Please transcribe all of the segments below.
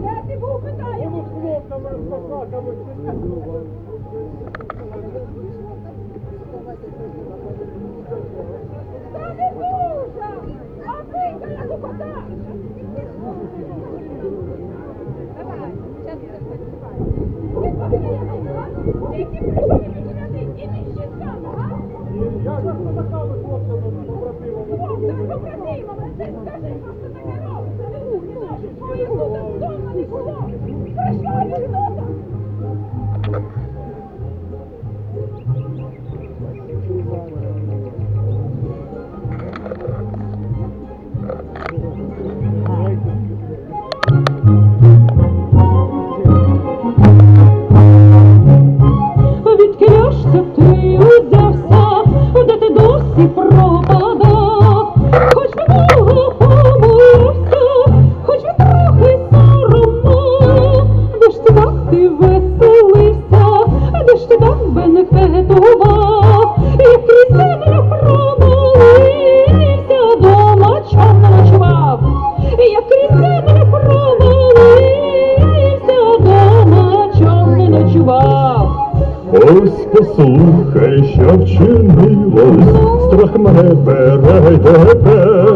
Де ти був, питаю? Та не дуже! А пийте на кукота! Давай, зараз я сподіваю. Ти повинен, а? Тільки прийшов і відряди, і не щитами, а? Хлопцям, побратимам, ти скажи, що це Відкиля ти узявся, де ти досі пропадав, хоч би довго помилився, хоч би трохи соромно, де ж ти так ти веселився, де ж ти так бенефетував, як крізь землю провалився, дома чом не ночував, як крізь землю Ось послухай, що вчинилось, страх мене бере тепер.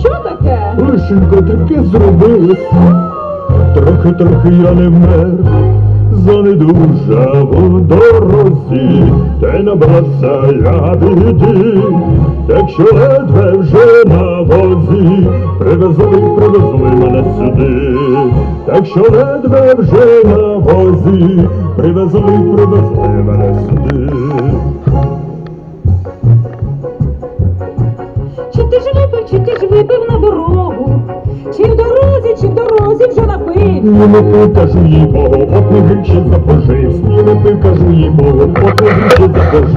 Що таке? Лишенько таке зробилось, трохи трохи я не вмер, занедужав у дорозі, та й набрався я біді, так що ледве вже на возі, привезли, привезли мене сюди, так що ледве вже на возі, привезли, привезли мене сюди. Чи ти ж випив, чи ти ж випив на дорогу? Чи в дорозі, чи в дорозі вже напив? Ні, не пив, кажу їй Богу, округи ще запожив. Ні, не пив, кажу їй Богу, округи ще запожив.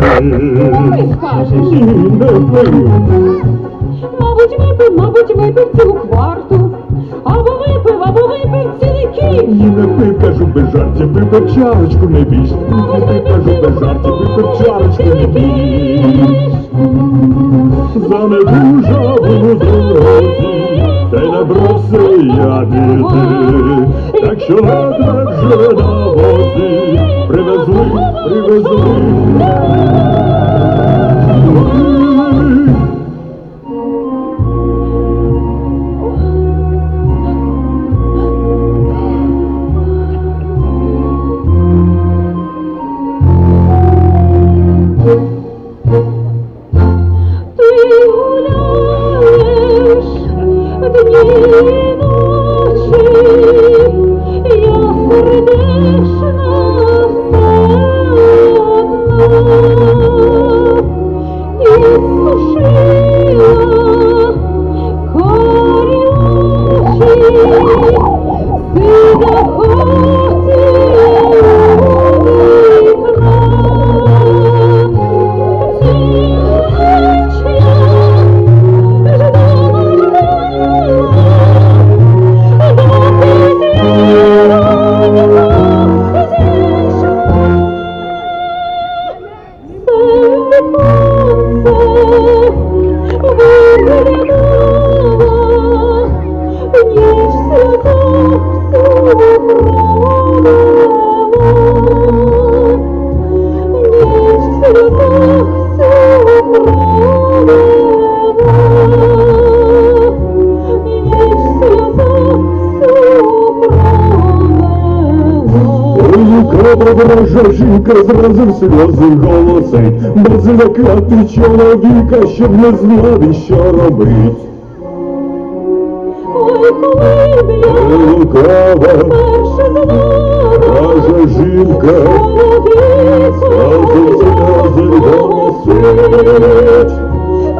Ой, скажеш. Ні, не пив. Мабуть, випив, мабуть, випив цілу кварту. Або випив, або випив. Ні, не пив, кажу без жартів, випив чарочку не більше. Ні, не пив, кажу без жартів, випив чарочку не більше. Занедужав у дорозі, та й набрався я біди. Так що ледве вже на возі, привезли, привезли. Жінка зразу сльози голосить, бо злякати чоловіка, щоб не знав, що робить. Ой, коли перше знала, каже жінка, зразу сльози голосить.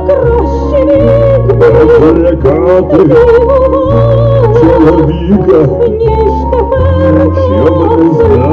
Краще вік би злякати чоловіка, ніж тепер щоб не знав,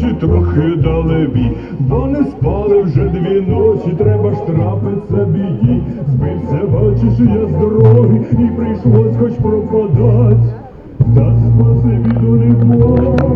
чи трохи далебі, бо не спали вже дві ночі, треба ж трапиться біді. Збився, бачиш, я з дороги, і прийшлось хоч пропадать. Та спасибі долі Бог.